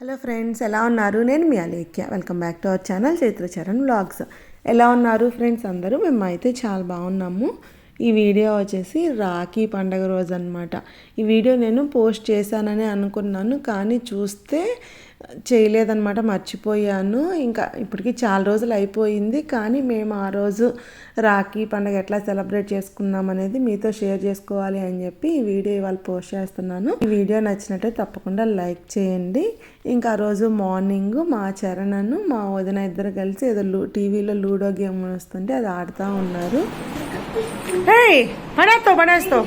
Hello friends ఎలా ఉన్నారు? నేను మీ Alekhya. Welcome back to our channel Chaitracharan vlogs. ఎలా ఉన్నారు ఫ్రెండ్స్ అందరూ? మేము అయితే చాలా బాగున్నాము. ఈ వీడియో వచ్చేసి రాఖీ పండగ రోజు అనమాట ఈ వీడియో నేను పోస్ట్ చేశానని అనుకున్నాను కానీ చూస్తే చేయలేదన్నమాట మర్చిపోయాను. ఇంకా ఇప్పటికి చాలా రోజులు అయిపోయింది కానీ మేము ఆ రోజు రాఖీ పండగ ఎట్లా సెలబ్రేట్ చేసుకున్నాం అనేది మీతో షేర్ చేసుకోవాలి అని చెప్పి ఈ వీడియో ఇవాళ పోస్ట్ చేస్తున్నాను. ఈ వీడియో నచ్చినట్టే తప్పకుండా లైక్ చేయండి. ఇంకా ఆ రోజు మార్నింగ్ మా చరణను మా వదిన ఇద్దరు కలిసి ఏదో లూ టీవీలో లూడో గేమ్ వస్తుంటే అది ఆడుతూ ఉన్నారు. ఏయ్ పడేస్తావు పడేస్తావు.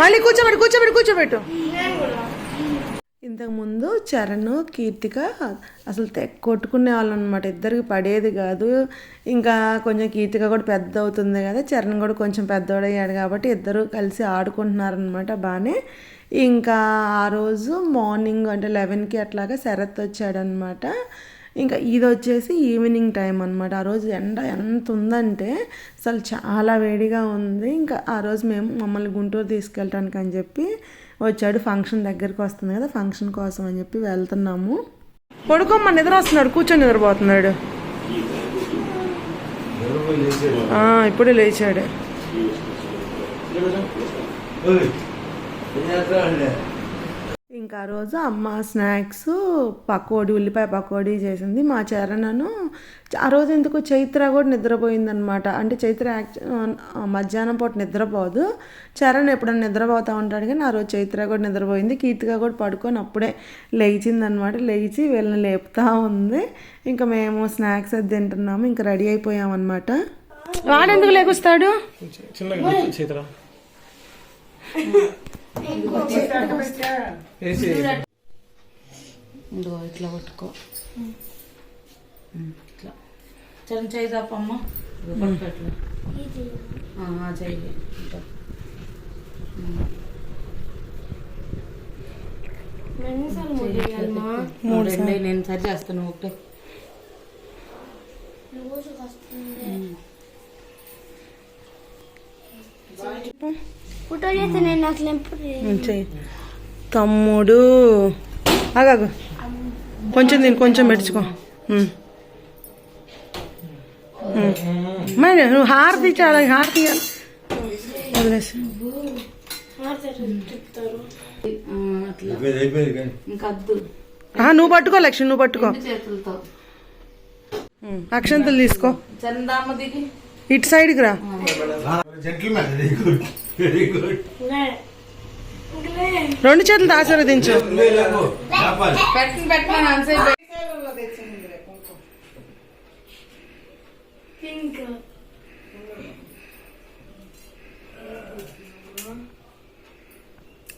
మళ్ళీ కూర్చోబెట్టు కూర్చోబెట్టు కూర్చోబెట్టు. ఇంతకుముందు చరణ్ కీర్తిక అసలు కొట్టుకునే వాళ్ళు అనమాట ఇద్దరికి పడేది కాదు. ఇంకా కొంచెం కీర్తిక కూడా పెద్ద అవుతుంది కదా. చరణ్ కూడా కొంచెం పెద్దోడయ్యాడు కాబట్టి ఇద్దరు కలిసి ఆడుకుంటున్నారనమాట బాగానే ఇంకా ఆ రోజు మార్నింగ్ అంటే లెవెన్కి అట్లాగా శరత్ వచ్చాడనమాట ఇంకా ఇది వచ్చేసి ఈవినింగ్ టైం అనమాట ఆ రోజు ఎండ ఎంత ఉందంటే అసలు చాలా వేడిగా ఉంది ఇంకా ఆ రోజు మేము మమ్మల్ని గుంటూరు తీసుకెళ్ళటానికి అని చెప్పి వచ్చాడు ఫంక్షన్ దగ్గరికి వస్తుంది కదా ఫంక్షన్ కోసం అని చెప్పి వెళ్తున్నాము పడుకోమ్మ నిద్ర వస్తున్నాడు కూర్చొని నిద్రపోతున్నాడు ఇప్పుడే లేచాడు ఇంకా ఆ రోజు అమ్మ స్నాక్స్ పకోడీ ఉల్లిపాయ పకోడీ చేసింది మా చరణను. ఆ రోజు ఎందుకు చైత్ర కూడా నిద్రపోయిందనమాట అంటే చైత్ర మధ్యాహ్నం పూట నిద్రపోదు. చరణ్ ఎప్పుడన్నా నిద్రపోతూ ఉంటాడు కానీ ఆ రోజు చైత్ర కూడా నిద్రపోయింది. కీర్తిగా కూడా పడుకొని అప్పుడే లేచిందనమాట లేచి వీళ్ళని లేపుతా ఉంది. ఇంకా మేము స్నాక్స్ అది తింటున్నాము. ఇంకా రెడీ అయిపోయామన్నమాట. వాడెందుకు లేకొస్తాడు? చిన్నగా ఇదిగో ఇట్లా పట్టుకో. ఇట్లా. చరణ్ చేయి తప్పమ్మ ఇదిగో పట్టుకో ఇట్లా. ఆ, ఆ, చెయ్యి ఇట్లా. మూడు నేను సరి చేస్తాను ఒకటే. ఫోటో చేస్తే నేను నాకు తమ్ముడు. ఆగాగు. కొంచెం దీన్ని కొంచెం పెట్టుకో. మరి నువ్వు హారతి చాలా హారతి. వదిలేసి. నువ్వు పట్టుకో లక్ష్మి నువ్వు పట్టుకో. అక్షంతలు తీసుకో. ఇటు సైడ్కి రా. రెండు చేతులు ఆశీర్వదించు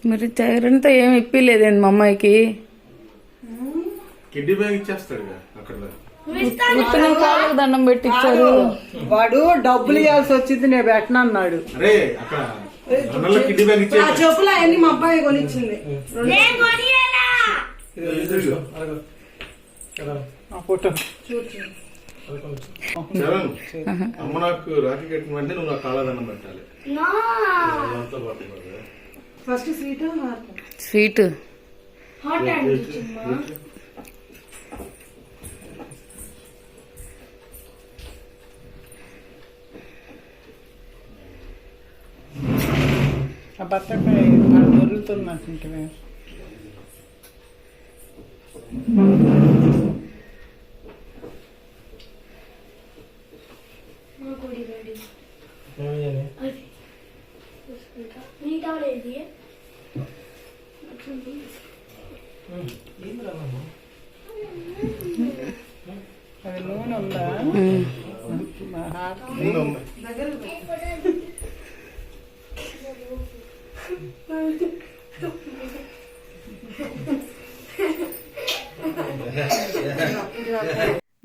మరి చైరంతో ఏం ఇప్పిలేదండి మా అమ్మాయికి. కిడ్నీ బ్యాగ్ ఇచ్చేస్తాడు అక్కడ. కాళ్ళకు దండం పెట్టించారు వాడు డబ్బులు ఇవ్వాల్సి వచ్చింది నేను పెట్టను అన్నాడు. అరే అక్కడ ఆ చెప్పులు అవన్నీ మా అబ్బాయి కొనిచ్చింది. అమ్మ నాకు రాఖీ కట్టిన నువ్వు నాకు కాళ్ళదన్నం పెట్టాలి. First sweet sweet. Hot and ఆ బత్తకాయ వాళ్ళు దొరుకుతున్నట్టుంటే నా కొడి రెడీ అది చూసుకుంటా నీ టవల్ ఏది అది నూనె ఉందా?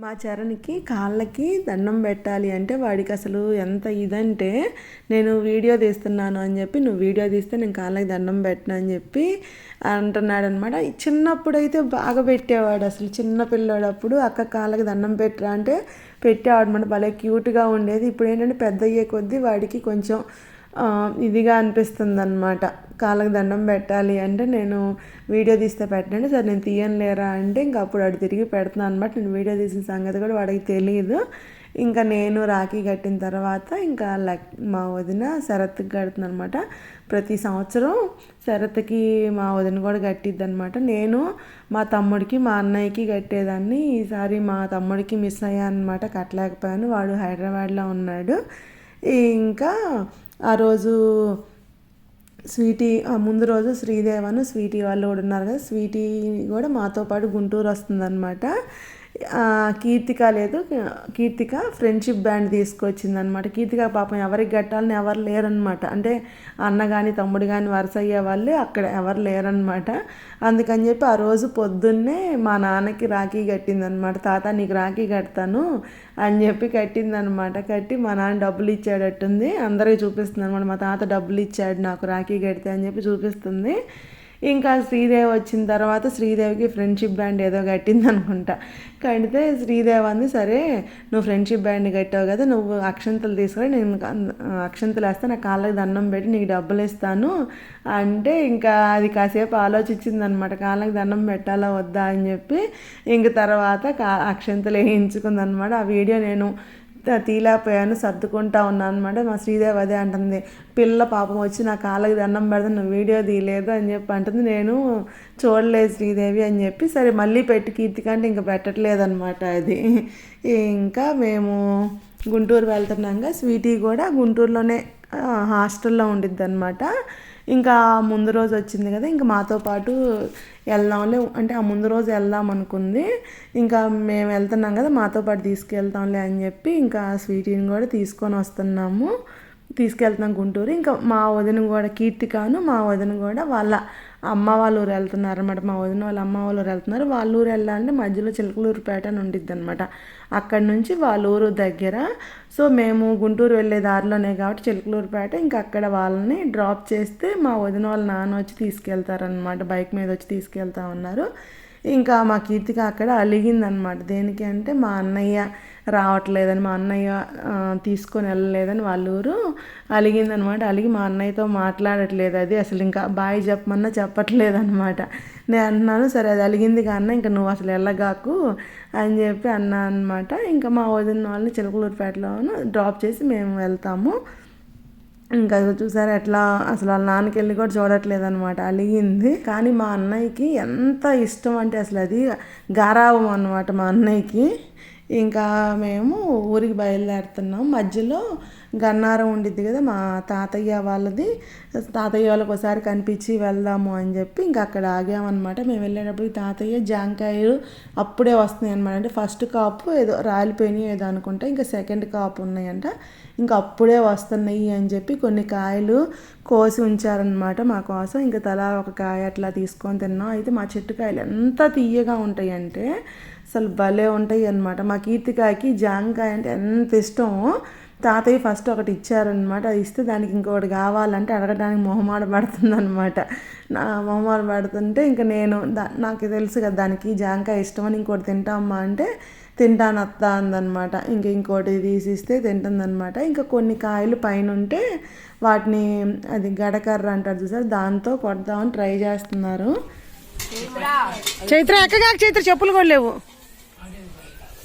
మా చరణ్కి కాళ్ళకి దండం పెట్టాలి అంటే వాడికి అసలు ఎంత ఇదంటే నేను వీడియో తీస్తున్నాను అని చెప్పి నువ్వు వీడియో తీస్తే నేను కాళ్ళకి దండం పెట్టను అని చెప్పి అంటున్నాడు అనమాట చిన్నప్పుడైతే బాగా పెట్టేవాడు అసలు చిన్న పిల్లోడప్పుడు అక్క కాళ్ళకి దండం పెట్టరా అంటే పెట్టేవాడు అనమాట భలే క్యూట్గా ఉండేది. ఇప్పుడు ఏంటంటే పెద్ద అయ్యే కొద్దీ వాడికి కొంచెం ఇదిగా అనిపిస్తుంది అనమాట కాళ్ళకి దండం పెట్టాలి అంటే నేను వీడియో తీస్తే పెట్టండి సరే నేను తీయనులేరా అంటే ఇంకా అప్పుడు అడు తిరిగి పెడుతున్నాను అనమాట నేను వీడియో తీసిన సంగతి కూడా వాడికి తెలియదు ఇంకా నేను రాఖీ కట్టిన తర్వాత ఇంకా లక్ మా వదిన శరత్కి కడుతుంది అనమాట ప్రతి సంవత్సరం శరత్కి మా వదిన కూడా కట్టిద్ది అనమాట నేను మా తమ్ముడికి మా అన్నయ్యకి కట్టేదాన్ని. ఈసారి మా తమ్ముడికి మిస్ అయ్యాను అనమాట కట్టలేకపోయాను. వాడు హైదరాబాద్లో ఉన్నాడు. ఇంకా ఆ రోజు స్వీటీ ఆ ముందు రోజు శ్రీదేవను స్వీటీ వాళ్ళు కూడా ఉన్నారు కదా స్వీటీ కూడా మాతో పాటు గుంటూరు వస్తుందన్నమాట. కీర్తిక లేదు. కీర్తిక ఫ్రెండ్షిప్ బ్యాండ్ తీసుకొచ్చిందనమాట కీర్తిక పాపం ఎవరికి కట్టాలని ఎవరు లేరనమాట అంటే అన్న కానీ తమ్ముడు కానీ వరుస అయ్యే వాళ్ళే అక్కడ ఎవరు లేరనమాట అందుకని చెప్పి ఆ రోజు పొద్దున్నే మా నాన్నకి రాఖీ కట్టిందనమాట తాత నీకు రాఖీ కడతాను అని చెప్పి కట్టిందనమాట కట్టి మా నాన్న డబ్బులు ఇచ్చాడట్టుంది. అందరికీ చూపిస్తుంది అనమాట మా తాత డబ్బులు ఇచ్చాడు నాకు రాఖీ కడితే అని చెప్పి చూపిస్తుంది. ఇంకా శ్రీదేవి వచ్చిన తర్వాత శ్రీదేవికి ఫ్రెండ్షిప్ బ్యాండ్ ఏదో కట్టింది అనుకుంటా. కడితే శ్రీదేవి అంది సరే నువ్వు ఫ్రెండ్షిప్ బ్యాండ్ కట్టావు కదా నువ్వు అక్షంతలు తీసుకొని నేను అక్షంతలు వేస్తే నా కాళ్ళకి దండం పెట్టి నీకు డబ్బులు ఇస్తాను. అంటే ఇంకా అది కాసేపు ఆలోచించింది అనమాట కాళ్ళకి దండం పెట్టాలా వద్దా? అని చెప్పి ఇంక తర్వాత కా అక్షంతలు వేయించుకుంది అనమాట ఆ వీడియో నేను తీలేకపోయాను సర్దుకుంటా ఉన్నాను అనమాట మా శ్రీదేవి అదే అంటుంది పిల్ల పాపం వచ్చి నా కాళ్ళకి దండం పెడతా నువ్వు వీడియో తీయలేదు అని చెప్పి అంటుంది. నేను చూడలేదు శ్రీదేవి అని చెప్పి సరే మళ్ళీ పెట్టి కీర్తికంటే ఇంకా పెట్టట్లేదు అనమాట అది. ఇంకా మేము గుంటూరు వెళ్తున్నాక స్వీటీ కూడా గుంటూరులోనే హాస్టల్లో ఉండిద్ది అనమాట ఇంకా ముందు రోజు వచ్చింది కదా ఇంకా మాతో పాటు వెళ్దాంలే అంటే ఆ ముందు రోజు వెళ్దాం అనుకుంది. ఇంకా మేము వెళ్తున్నాం కదా మాతో పాటు తీసుకెళ్తాంలే అని చెప్పి ఇంకా స్వీటీని కూడా తీసుకొని వస్తున్నాము. తీసుకెళ్తున్నాం గుంటూరు. ఇంకా మా వదిన కూడా కీర్తికాను మా వదిన కూడా వాళ్ళ అమ్మ వాళ్ళ ఊరు వెళ్తున్నారు అనమాట మా వదిన వాళ్ళ అమ్మ వాళ్ళ ఊరు వెళ్తున్నారు. వాళ్ళ ఊరు వెళ్ళాలంటే మధ్యలో చిలకలూరుపేట అని ఉండిద్ది అనమాట అక్కడి నుంచి వాళ్ళ ఊరు దగ్గర. సో మేము గుంటూరు వెళ్ళే దారిలోనే కాబట్టి చిలకలూరుపేట. ఇంకా అక్కడ వాళ్ళని డ్రాప్ చేస్తే మా వదిన వాళ్ళ నాన్న వచ్చి తీసుకెళ్తారనమాట బైక్ మీద వచ్చి తీసుకెళ్తా ఉన్నారు. ఇంకా మా కీర్తిక అక్కడ అలిగిందనమాట దేనికి అంటే మా అన్నయ్య రావట్లేదని మా అన్నయ్య తీసుకొని వెళ్ళలేదని వాళ్ళ ఊరు అలిగిందనమాట. అలిగి మా అన్నయ్యతో మాట్లాడట్లేదు అది. అసలు ఇంకా బాయ్ చెప్పమన్నా చెప్పట్లేదు అనమాట నేను అన్నాను సరే అది అలిగింది కన్నా ఇంకా నువ్వు అసలు వెళ్ళగాకు అని చెప్పి అన్నా అనమాట. ఇంకా మా వదిన వాళ్ళని చిలకలూరుపేటలోను డ్రాప్ చేసి మేము వెళ్తాము. ఇంకా అది ఎట్లా అసలు వాళ్ళ నాన్నకి వెళ్ళి కూడా చూడట్లేదు అనమాట అలిగింది. కానీ మా అన్నయ్యకి ఎంత ఇష్టం అంటే అసలు అది గారావం అనమాట మా అన్నయ్యకి. ఇంకా మేము ఊరికి బయలుదేరుతున్నాం. మధ్యలో గన్నారం ఉండిద్ది కదా మా తాతయ్య వాళ్ళది. తాతయ్య వాళ్ళకి ఒకసారి కనిపించి వెళ్దాము అని చెప్పి ఇంకా అక్కడ ఆగామన్నమాట. మేము వెళ్ళేటప్పుడు తాతయ్య జాంకాయలు అప్పుడే వస్తున్నాయి అనమాట అంటే ఫస్ట్ కాపు ఏదో రాలిపోయినాయి ఏదో అనుకుంటా ఇంకా సెకండ్ కాపు ఉన్నాయంట. ఇంకా అప్పుడే వస్తున్నాయి అని చెప్పి కొన్ని కాయలు కోసి ఉంచారనమాట మా కోసం. ఇంకా తలా ఒక కాయ అట్లా తీసుకొని తిన్నాం. అయితే మా చెట్టు కాయలు ఎంత తీయగా ఉంటాయి అంటే అసలు భలే ఉంటాయి అనమాట మా కీర్తికాయకి జాంకాయ అంటే ఎంత ఇష్టమో తాతయ్య ఫస్ట్ ఒకటి ఇచ్చారనమాట అది ఇస్తే దానికి ఇంకొకటి కావాలంటే అడగడానికి మొహమాట పడుతుంది అనమాట నా మొహమాట పడుతుంటే ఇంకా నేను దా నాకు తెలుసు కదా దానికి జాంకాయ ఇష్టమని ఇంకోటి తింటామా అంటే తింటాను అత్త అందనమాట ఇంక ఇంకోటి తీసిస్తే తింటుందనమాట ఇంకా కొన్ని కాయలు పైన ఉంటే వాటిని అది గడకర్ర అంటారు చూసారు? దాంతో కొడదామని ట్రై చేస్తున్నారు. చైత్ర ఎక్కగా చైత్ర చెప్పులు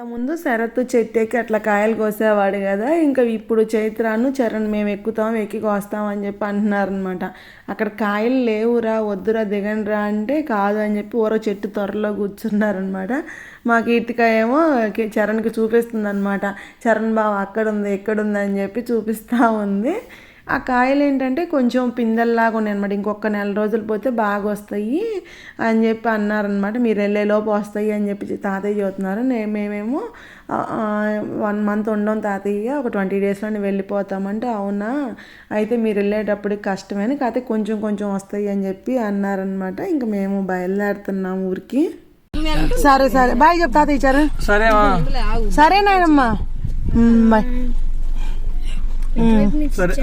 ఇంతకుముందు శరత్ చెట్టు ఎక్కి అట్లా కాయలు కోసేవాడు కదా ఇంకా ఇప్పుడు చైత్రాను చరణ్ మేము ఎక్కుతాం ఎక్కి కోస్తాం అని చెప్పి అంటున్నారనమాట అక్కడ కాయలు లేవురా వద్దురా దిగండిరా అంటే కాదు అని చెప్పి ఊరో చెట్టు త్వరలో కూర్చున్నారనమాట మా కీర్తిక ఏమో చరణ్కి చూపిస్తుంది అనమాట చరణ్ బావ అక్కడ ఉంది ఎక్కడుంది అని చెప్పి చూపిస్తూ ఉంది. ఆ కాయలు ఏంటంటే కొంచెం పిందెల్లాగా ఉన్నాయి అనమాట ఇంకొక నెల రోజులు పోతే బాగా వస్తాయి అని చెప్పి అన్నారనమాట మీరు వెళ్ళేలోపు వస్తాయి అని చెప్పి తాతయ్య చెబుతున్నారు. మేమేమో వన్ మంత్ ఉండం తాతయ్య ఒక ట్వంటీ డేస్లోనే వెళ్ళిపోతామంటే అవునా? అయితే మీరు వెళ్ళేటప్పటికి కష్టమని? కాకపోతే కొంచెం కొంచెం వస్తాయి అని చెప్పి అన్నారనమాట ఇంకా మేము బయలుదేరుతున్నాం ఊరికి. సరే సరే. బాయ్ చెప్ తాతయ్య సరే నాయనమ్మా. బాయ్. సరే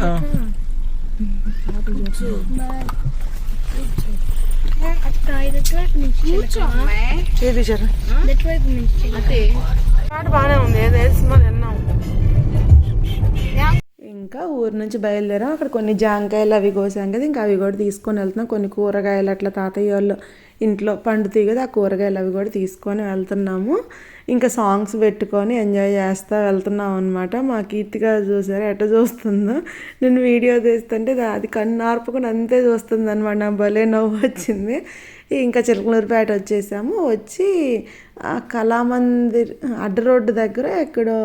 బాగానే ఉంది ఏదో సినిమా విన్నాం ఇంకా ఊరు నుంచి బయలుదేరాం. అక్కడ కొన్ని జాంకాయలు అవి కోసాం కదా ఇంకా అవి కూడా తీసుకొని వెళ్తున్నాం. కొన్ని కూరగాయలు అట్లా తాతయ్య వాళ్ళు ఇంట్లో పండుతాయి కదా ఆ కూరగాయలు అవి కూడా తీసుకొని వెళ్తున్నాము. ఇంకా సాంగ్స్ పెట్టుకొని ఎంజాయ్ చేస్తూ వెళ్తున్నాం అనమాట మా కీర్తిగా చూసారు ఎట్ట చూస్తుందో. నేను వీడియో తీస్తుంటే అది కన్ను ఆర్పుకొని అంతే చూస్తుంది అనమాట నా భలే నవ్వు వచ్చింది. ఇంకా చిలకలూరుపేట వచ్చేసాము. వచ్చి కళామందిర్ అడ్డ రోడ్డు దగ్గర ఎక్కడో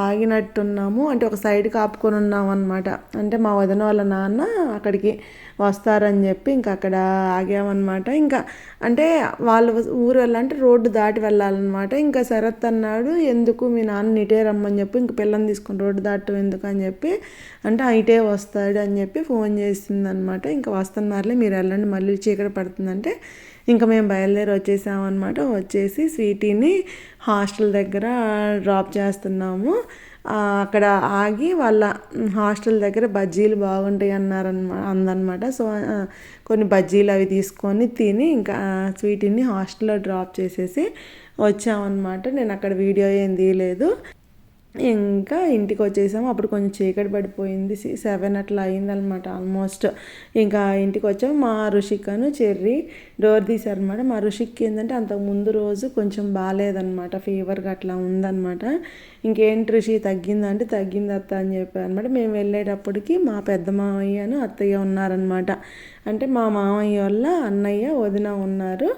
ఆగినట్టున్నాము. అంటే ఒక సైడ్ కాపుకొని ఉన్నాం అనమాట అంటే మా వదిన వాళ్ళ నాన్న అక్కడికి వస్తారని చెప్పి ఇంకా అక్కడ ఆగామన్నమాట. ఇంకా అంటే వాళ్ళ ఊరు వెళ్ళాలంటే రోడ్డు దాటి వెళ్ళాలన్నమాట. ఇంకా శరత్ అన్నాడు ఎందుకు మీ నాన్న ఇటే రమ్మని చెప్పి ఇంక పిల్లని తీసుకుని రోడ్డు దాటం ఎందుకు అని చెప్పి. అంటే "ఆ, ఇటే వస్తాడు అని చెప్పి ఫోన్ చేసింది అనమాట ఇంకా వస్తున్నారులే మీరు వెళ్ళండి మళ్ళీ చీకటి పడుతుందంటే ఇంకా మేము బయలుదేరి వచ్చేసామన్నమాట వచ్చేసి స్వీటీని హాస్టల్ దగ్గర డ్రాప్ చేస్తున్నాము. అక్కడ ఆగి వాళ్ళ హాస్టల్ దగ్గర బజ్జీలు బాగుంటాయి అన్నారనమా అందనమాట సో కొన్ని బజ్జీలు అవి తీసుకొని తిని ఇంకా స్వీటీని హాస్టల్లో డ్రాప్ చేసేసి వచ్చామన్నమాట. నేను అక్కడ వీడియో ఏం తీయలేదు. ఇంకా ఇంటికి వచ్చేసాము. అప్పుడు కొంచెం చీకటి పడిపోయింది. సెవెన్ అట్లా అయిందనమాట ఆల్మోస్ట్. ఇంకా ఇంటికి వచ్చాము. మా రుషికను చెర్రి డోర్ తీశారనమాట. మా రుషిక్కి ఏంటంటే అంతకు ముందు రోజు కొంచెం బాగాలేదనమాట ఫీవర్గా అట్లా ఉందనమాట. ఇంకేంటి రుషి తగ్గిందంటే తగ్గింది అత్త అని చెప్పారు అనమాట మేము వెళ్ళేటప్పటికి మా పెద్ద మామయ్యను అత్తయ్య ఉన్నారనమాట. అంటే మా మామయ్య వల్ల అన్నయ్య వదిన ఉన్నారు.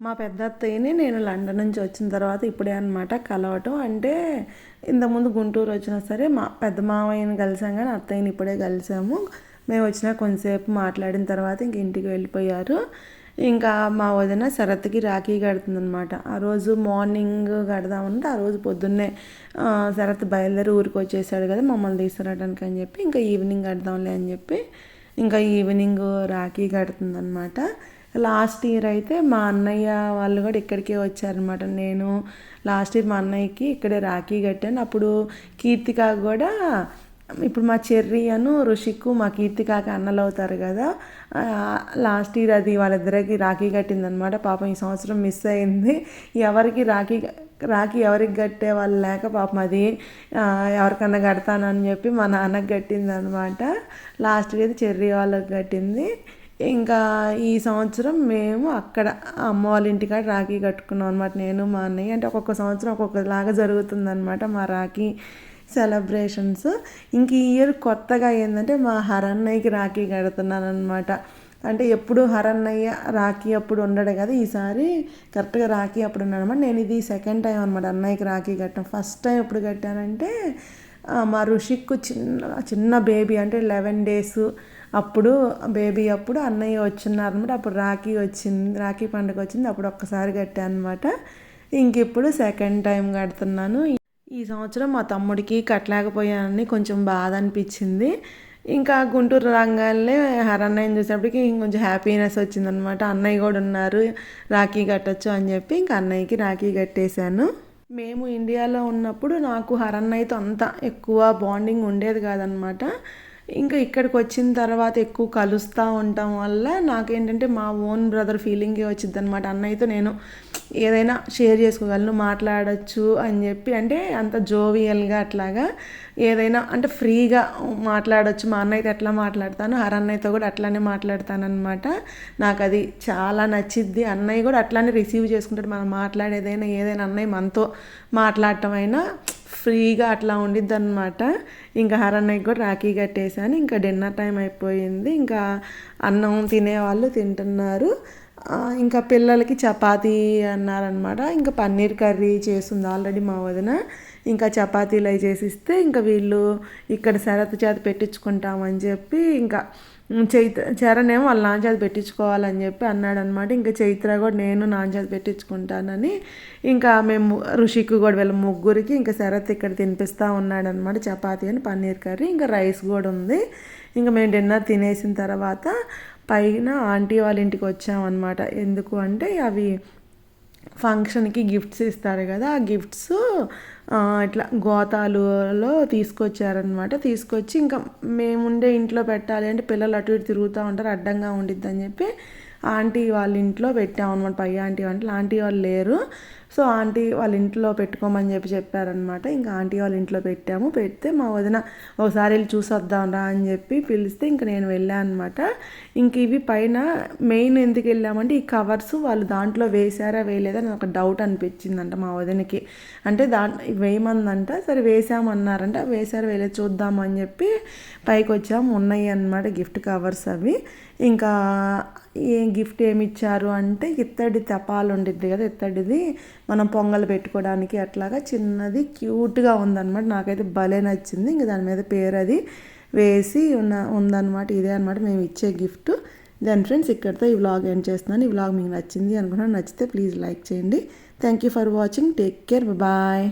మా పెద్ద అత్తయ్యని నేను లండన్ నుంచి వచ్చిన తర్వాత ఇప్పుడే అనమాట కలవటం. అంటే ఇంతకుముందు గుంటూరు వచ్చినా సరే మా పెద్ద మామయ్యని కలిసాం కానీ అత్తయ్యని ఇప్పుడే కలిసాము. మేము వచ్చిన కొంతసేపు మాట్లాడిన తర్వాత ఇంక ఇంటికి వెళ్ళిపోయారు. ఇంకా మా వదిన శరత్కి రాఖీ కడుతుందనమాట ఆ రోజు మార్నింగ్ కడదామంటే ఆ రోజు పొద్దున్నే శరత్ బయలుదేరి ఊరికి వచ్చేసాడు కదా మమ్మల్ని తీసుకురావడానికి అని చెప్పి ఇంకా ఈవినింగ్ కడదాంలే అని చెప్పి ఇంకా ఈవినింగ్ రాఖీ కడుతుందనమాట లాస్ట్ ఇయర్ అయితే మా అన్నయ్య వాళ్ళు కూడా ఇక్కడికే వచ్చారనమాట నేను లాస్ట్ ఇయర్ మా అన్నయ్యకి ఇక్కడే రాఖీ కట్టాను. అప్పుడు కీర్తిక కూడా ఇప్పుడు మా చెర్రి అను ఋషికు మా కీర్తికాకి అన్నలు అవుతారు కదా లాస్ట్ ఇయర్ అది వాళ్ళిద్దరికి రాఖీ కట్టిందనమాట. పాపం ఈ సంవత్సరం మిస్ అయింది. ఎవరికి రాఖీ రాఖీ ఎవరికి కట్టే వాళ్ళు లేక పాపం అది ఎవరికన్నా కడతానని చెప్పి మా నాన్నకి కట్టిందనమాట. లాస్ట్ ఇయర్ చెర్రి వాళ్ళకి కట్టింది. ఇంకా ఈ సంవత్సరం మేము అక్కడ అమ్మ వాళ్ళ ఇంటికాడ రాఖీ కట్టుకున్నాం అనమాట నేను మా అన్నయ్య అంటే ఒక్కొక్క సంవత్సరం ఒక్కొక్కలాగా జరుగుతుందనమాట మా రాఖీ సెలబ్రేషన్స్. ఇంక ఈ ఇయర్ కొత్తగా ఏంటంటే మా హరన్నయ్యకి రాఖీ కడుతున్నాను అనమాట అంటే ఎప్పుడు హరన్నయ్య రాఖీ అప్పుడు ఉండడు కదా ఈసారి కరెక్ట్గా రాఖీ అప్పుడు ఉన్నాడు అనమాట నేను ఇది సెకండ్ టైం అనమాట అన్నయ్యకి రాఖీ కట్టాను ఫస్ట్ టైం ఎప్పుడు కట్టానంటే మా ఋషిక్కు చిన్న చిన్న బేబీ అంటే లెవెన్ డేస్ అప్పుడు బేబీ అప్పుడు అన్నయ్య వచ్చిన్నారనమాట అప్పుడు రాఖీ వచ్చింది రాఖీ పండుగ వచ్చింది. అప్పుడు ఒక్కసారి కట్టాను అనమాట ఇంక ఇప్పుడు సెకండ్ టైం కడుతున్నాను. ఈ సంవత్సరం మా తమ్ముడికి కట్టలేకపోయానని కొంచెం బాధ అనిపించింది. ఇంకా గుంటూరు రంగాల్లో హరన్నయ్యని చూసినప్పటికి ఇంకొంచెం హ్యాపీనెస్ వచ్చిందనమాట అన్నయ్య కూడా ఉన్నారు రాఖీ కట్టొచ్చు అని చెప్పి ఇంకా అన్నయ్యకి రాఖీ కట్టేశాను. మేము ఇండియాలో ఉన్నప్పుడు నాకు హరన్నయ్యతో అంత ఎక్కువ బాండింగ్ ఉండేది కాదనమాట ఇంకా ఇక్కడికి వచ్చిన తర్వాత ఎక్కువ కలుస్తూ ఉండటం వల్ల నాకేంటంటే మా ఓన్ బ్రదర్ ఫీలింగే వచ్చింది అనమాట అన్నయ్యతో నేను ఏదైనా షేర్ చేసుకోగలను మాట్లాడచ్చు అని చెప్పి అంటే అంత జోవియల్గా అట్లాగా ఏదైనా అంటే ఫ్రీగా మాట్లాడొచ్చు. మా అన్నయ్యతో ఎట్లా మాట్లాడతాను హర అన్నయ్యతో కూడా అట్లానే మాట్లాడతానమాట నాకు అది చాలా నచ్చిద్ది. అన్నయ్య కూడా అట్లానే రిసీవ్ చేసుకుంటాడు. మనం మాట్లాడేదైనా ఏదైనా అన్నయ్య మనతో మాట్లాడటం అయినా ఫ్రీగా అట్లా ఉండిద్ది అనమాట ఇంకా హరన్నయ్యకి కూడా రాఖీ కట్టేసాను ఇంకా డిన్నర్ టైం అయిపోయింది. ఇంకా అన్నం తినేవాళ్ళు తింటున్నారు. ఇంకా పిల్లలకి చపాతీ అన్నారనమాట ఇంకా పన్నీర్ కర్రీ చేస్తుంది ఆల్రెడీ మా వదిన. ఇంకా చపాతీలు అవి చేసిస్తే ఇంకా వీళ్ళు ఇక్కడ శరత్ చేత పెట్టించుకుంటామని చెప్పి ఇంకా చైత్ర చరణేమో వాళ్ళ నాన్న చేత పెట్టించుకోవాలని చెప్పి అన్నాడు అనమాట ఇంకా చైత్ర కూడా నేను నాన్న చేత పెట్టించుకుంటానని. ఇంకా మేము ఋషికి కూడా వీళ్ళ ముగ్గురికి ఇంకా శరత్ ఇక్కడ తినిపిస్తూ ఉన్నాడు అనమాట చపాతీ అని పన్నీర్ కర్రీ ఇంకా రైస్ కూడా ఉంది. ఇంకా మేము డిన్నర్ తినేసిన తర్వాత పైన ఆంటీ వాళ్ళ ఇంటికి వచ్చామన్నమాట ఎందుకు అంటే అవి ఫంక్షన్కి గిఫ్ట్స్ ఇస్తారు కదా ఆ గిఫ్ట్స్ ఇట్లా గోతాలులో తీసుకొచ్చారనమాట తీసుకొచ్చి ఇంకా మేముండే ఇంట్లో పెట్టాలి అంటే పిల్లలు అటు ఇటు తిరుగుతూ ఉంటారు అడ్డంగా ఉండిద్దని చెప్పి ఆంటీ వాళ్ళ ఇంట్లో పెట్టామన్నమాట పై ఆంటీ అంటే ఆంటీ వాళ్ళు లేరు. సో ఆంటీ వాళ్ళ ఇంట్లో పెట్టుకోమని చెప్పి చెప్పారనమాట ఇంకా ఆంటీ వాళ్ళ ఇంట్లో పెట్టాము. పెడితే మా వదిన ఒకసారి వెళ్ళి చూసొద్దాం రా అని చెప్పి పిలిస్తే ఇంక నేను వెళ్ళాను అనమాట ఇంక ఇవి పైన మెయిన్ ఎందుకు వెళ్ళామంటే ఈ కవర్స్ వాళ్ళు దాంట్లో వేసారా వేయలేదా అని ఒక డౌట్ అనిపించిందంట మా వదినకి. అంటే దా వేయమందంట సరే వేసామన్నారంట వేసారా వేయలేదు చూద్దాం అని చెప్పి పైకి వచ్చాము. ఉన్నాయి అన్నమాట గిఫ్ట్ కవర్స్ అవి. ఇంకా ఏ గిఫ్ట్ ఏమి ఇచ్చారు అంటే ఇత్తడి తపాలు ఉండిద్ది కదా ఇత్తడిది. మనం పొంగల్ పెట్టుకోవడానికి అట్లాగా చిన్నది క్యూట్గా ఉందన్నమాట. నాకైతే భలే నచ్చింది. ఇంక దాని మీద పేరు అది వేసి ఉన్న ఉందన్నమాట. ఇదే అనమాట మేము ఇచ్చే గిఫ్ట్. దాని ఫ్రెండ్స్ ఇక్కడితో ఈ వ్లాగ్ ఎండ్ చేస్తున్నాను. ఈ వ్లాగ్ మీకు నచ్చింది అనుకున్నాను నచ్చితే ప్లీజ్ లైక్ చేయండి. Thank you for watching take care bye